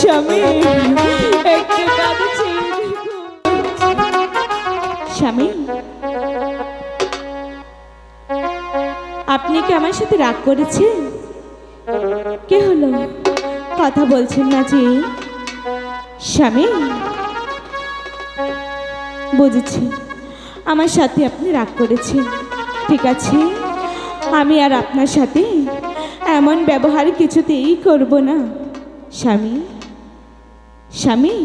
স্বামী স্বামী, আপনি কি আমার সাথে রাগ করেছেন? কে হলো? কথা বলছেন না যে? স্বামী, বুঝেছি। আমার সাথে আপনি রাগ করেছেন, ঠিক আছে? আমি আর আপনার সাথে এমন ব্যবহার কিছুতেই করব না। স্বামী স্বামী?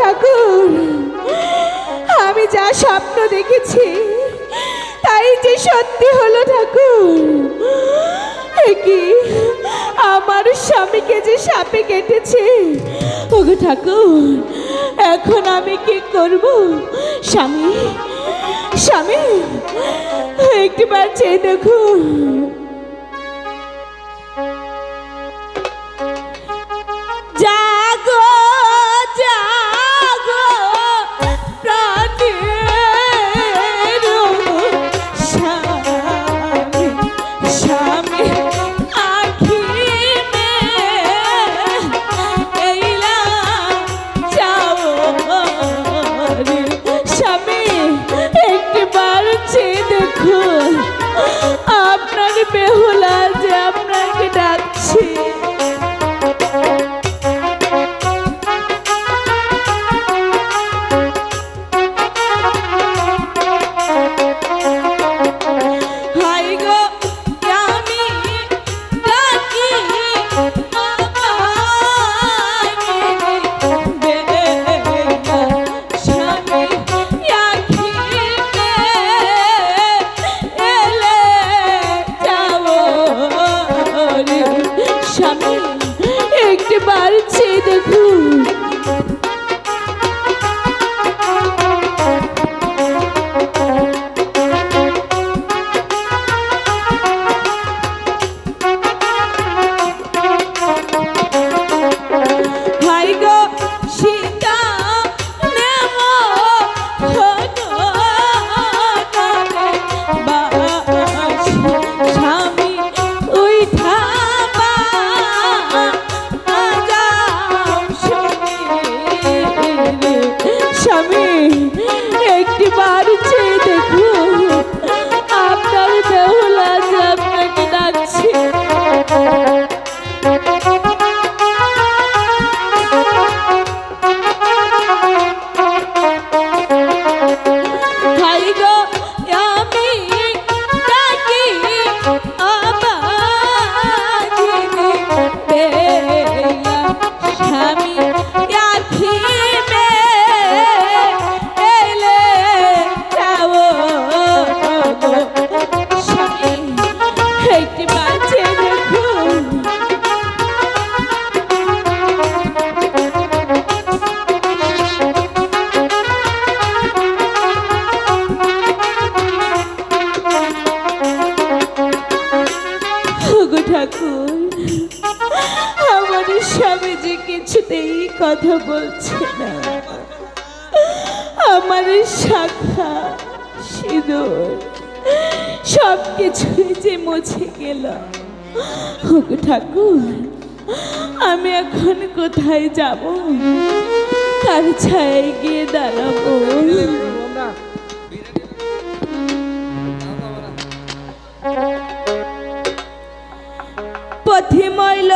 ঠাকুর, আমি যা স্বপ্ন দেখেছি, তাই যে সত্যি হলো ঠাকুর। কি? আমার স্বামীকে যে সাপে কেটেছে? ওগো ঠাকুর, এখন আমি কি করব? স্বামী স্বামী একটিবার চেয়ে দেখুন। আপনার কথা বলছে না। আমার শাখা, সিঁদুর সব কিছুই যে মুছে গেল। ঠাকুর, আমি এখন কোথায় যাব? কার ছায় গিয়ে দাঁড়াবো? পথে মইল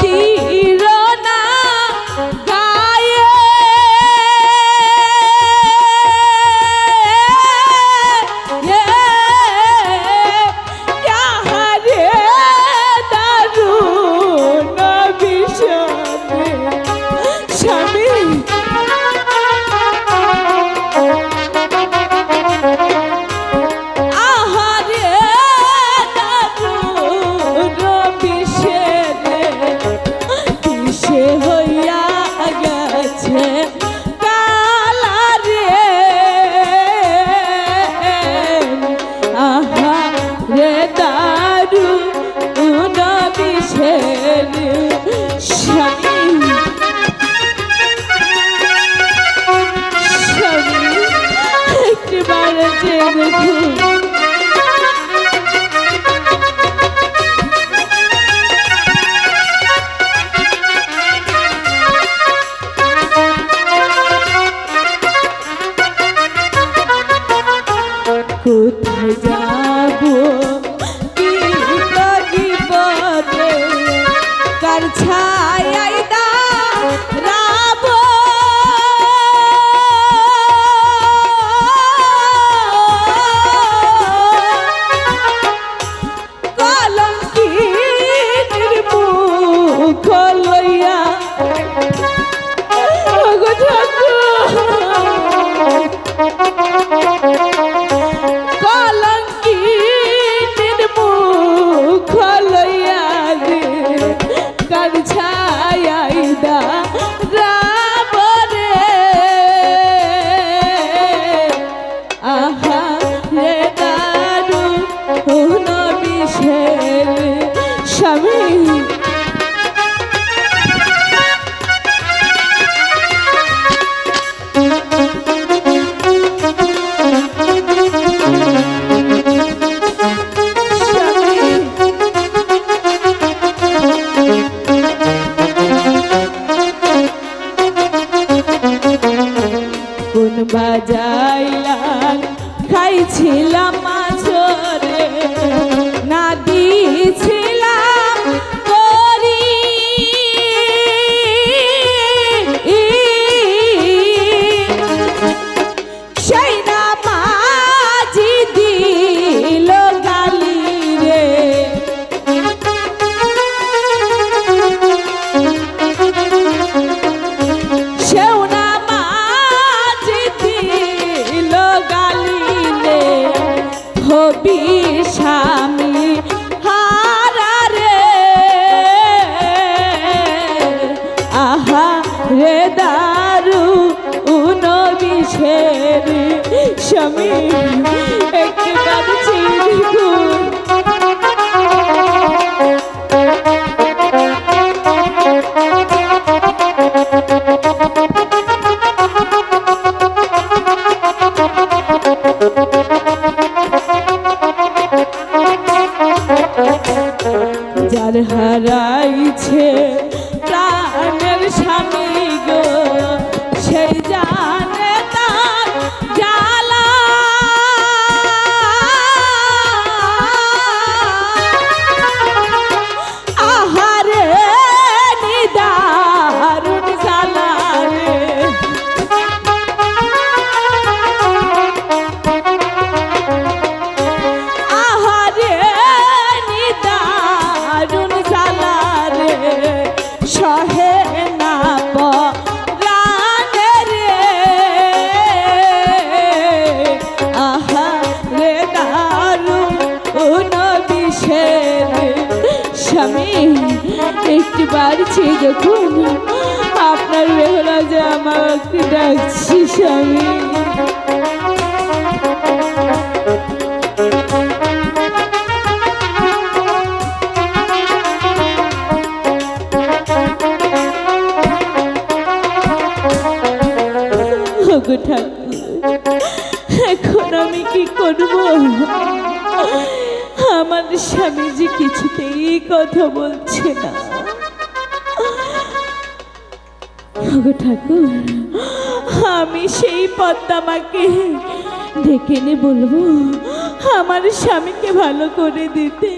see aí, aí. হারাইছে প্রাণের স্বামী গো সেই পারছি যখন আপনার বেহরা যে আমাকে ডাকছি স্বামী। এখন আমি কি করব? আমার স্বামীজি কিছুতেই কথা বলছে না। ঠাকুর আমি সেই পদ্মামাকে ডেকে এনে বলব আমার স্বামীকে ভালো করে দিতে।